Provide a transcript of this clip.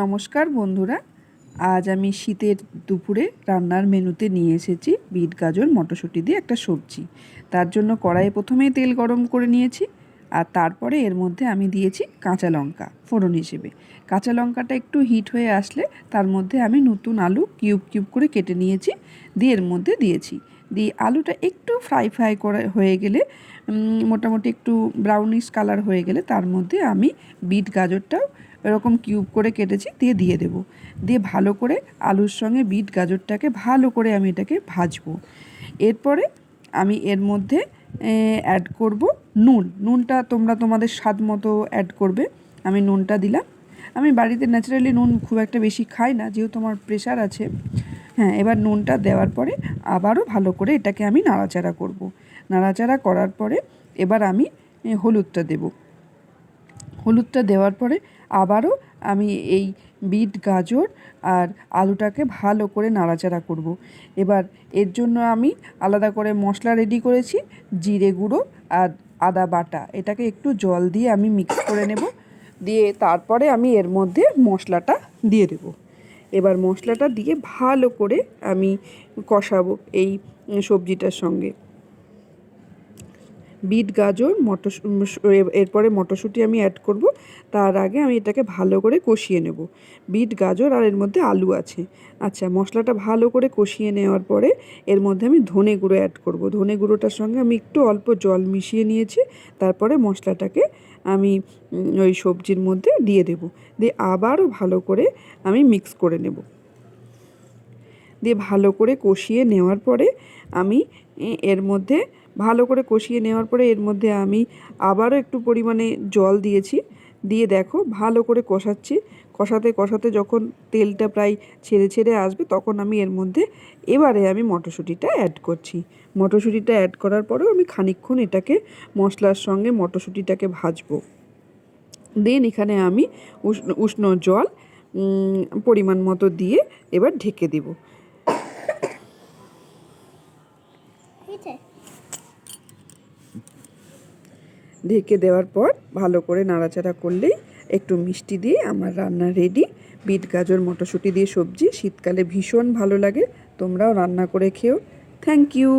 নমস্কার বন্ধুরা, আজ আমি শীতের দুপুরে রান্নার মেনুতে নিয়ে এসেছি বিট গাজর, মটরশুঁটি দিয়ে একটা সবজি। তার জন্য কড়াইয়ে প্রথমেই তেল গরম করে নিয়েছি। আর তারপরে এর মধ্যে আমি দিয়েছি কাঁচা লঙ্কা ফোড়ন হিসেবে। কাঁচা লঙ্কাটা একটু হিট হয়ে আসলে তার মধ্যে আমি নতুন আলু কিউব কিউব করে কেটে নিয়েছি, দিয়ে এর মধ্যে দিয়েছি। দিয়ে আলুটা একটু ফ্রাই ফ্রাই করে হয়ে গেলে মোটামুটি একটু ব্রাউনিশ কালার হয়ে গেলে তার মধ্যে আমি বিট গাজরটাও এরকম কিউব করে কেটেছি, দিয়ে দিয়ে দেবো। দিয়ে ভালো করে আলুর সঙ্গে বিট গাজরটাকে ভালো করে আমি এটাকে ভাজবো। এরপরে আমি এর মধ্যে অ্যাড করব। নুন, নুনটা তোমরা তোমাদের স্বাদ মতো অ্যাড করবে। আমি নুনটা দিলাম। আমি বাড়িতে ন্যাচারালি নুন খুব একটা বেশি খাই না, যেহেতু আমার প্রেশার আছে। হ্যাঁ এবার নুনটা দেওয়ার পরে আবারও ভালো করে এটাকে আমি নাড়াচাড়া করব। নাড়াচাড়া করার পরে এবার আমি হলুদটা দেবো। হলুদটা দেওয়ার পরে আবারও আমি এই বিট, গাজর আর আলুটাকে ভালো করে নাড়াচাড়া করব। এবার এর জন্য আমি আলাদা করে মশলা রেডি করেছি, জিরে গুঁড়ো আর আদা বাটা। এটাকে একটু জল দিয়ে আমি মিক্স করে নেব। দিয়ে তারপরে আমি এর মধ্যে মশলাটা দিয়ে দেবো। এবার মশলাটা দিয়ে ভালো করে আমি কষাবো এই সবজিটার সঙ্গে। বিট, গাজর মটর এরপরে মটরশুঁটি আমি অ্যাড করব। তার আগে আমি এটাকে ভালো করে কষিয়ে নেব। বিট, গাজর আর এর মধ্যে আলু আছে। আচ্ছা মশলাটা ভালো করে কষিয়ে নেওয়ার পরে এর মধ্যে আমি ধনে গুঁড়ো অ্যাড করব। ধনে গুঁড়োটার সঙ্গে আমি একটু অল্প জল মিশিয়ে নিয়েছি। তারপরে মশলাটাকে আমি ওই সবজির মধ্যে দিয়ে দেব। দিয়ে আবারও ভালো করে আমি মিক্স করে নেব। দিয়ে ভালো করে কষিয়ে নেওয়ার পরে আমি এর মধ্যে ভালো করে কষিয়ে নেওয়ার পরে এর মধ্যে আমি আবারও একটু পরিমাণে জল দিয়েছি। দিয়ে দেখো ভালো করে কষাচ্ছি। কষাতে কষাতে যখন তেলটা প্রায় ছেড়ে ছেড়ে আসবে তখন আমি এর মধ্যে এবারে আমি মটরশুঁটিটা অ্যাড করছি। মটরশুঁটিটা অ্যাড করার পরেও আমি খানিকক্ষণ এটাকে মশলার সঙ্গে মটরশুঁটিটাকে ভাজবো। দেন এখানে আমি উষ্ণ জল পরিমাণ মতো দিয়ে এবার ঢেকে দেবো। ঢেকে দেওয়ার পর ভালো করে নাড়াচাড়া করলেই একটু মিষ্টি দিয়ে আমার রান্না রেডি বিট গাজর, মটরশুঁটি দিয়ে সবজি, শীতকালে ভীষণ ভালো লাগে। তোমরাও রান্না করে খেও। Thank you